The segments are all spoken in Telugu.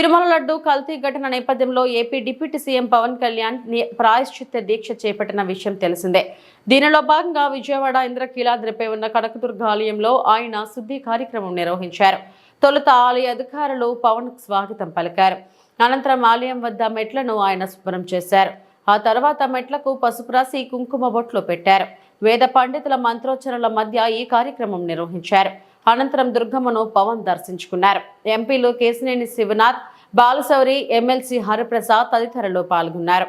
తిరుమల లడ్డు కల్తీ ఘటన నేపథ్యంలో AP deputy CM Pawan Kalyan ని- ప్రాయశ్చిత్త దీక్ష చేపట్టిన విషయం తెలిసిందే. దీనిలో భాగంగా విజయవాడ ఇంద్రకీలాద్రిపై ఉన్న కనకదుర్గ ఆలయంలో ఆయన శుద్ధి కార్యక్రమం నిర్వహించారు. తొలుత ఆలయ అధికారులు పవన్ స్వాగతం పలికారు. అనంతరం ఆలయం వద్ద మెట్లను ఆయన శుభ్రం చేశారు. ఆ తర్వాత మెట్లకు పసుపు రాసి కుంకుమ బొట్లు పెట్టారు. వేద పండితుల మంత్రోచ్చరణల మధ్య ఈ కార్యక్రమం నిర్వహించారు. అనంతరం దుర్గమ్మను పవన్ దర్శించుకున్నారు. ఎంపీలు కేసినేని శివనాథ్ బాలశౌరి ఎమ్మెల్సీ హరిప్రసాద్ తదితరులు పాల్గొన్నారు.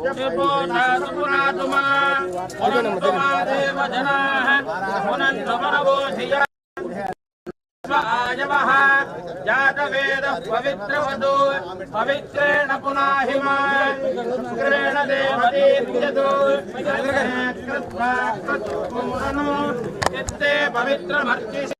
त्रिपोधातु पुनातु मा पुनन्तु मा देव जनाः पुनन्तु मनवोधिया आयवः जातवेदः पवित्रवधू पवित्रेण पुनाहिमा शुक्रेण देवदीप्यतु कृत्वा कृत्पुंसनो चित्ते पवित्रमर्चिष विततमन्तरा ब्रह्मणेन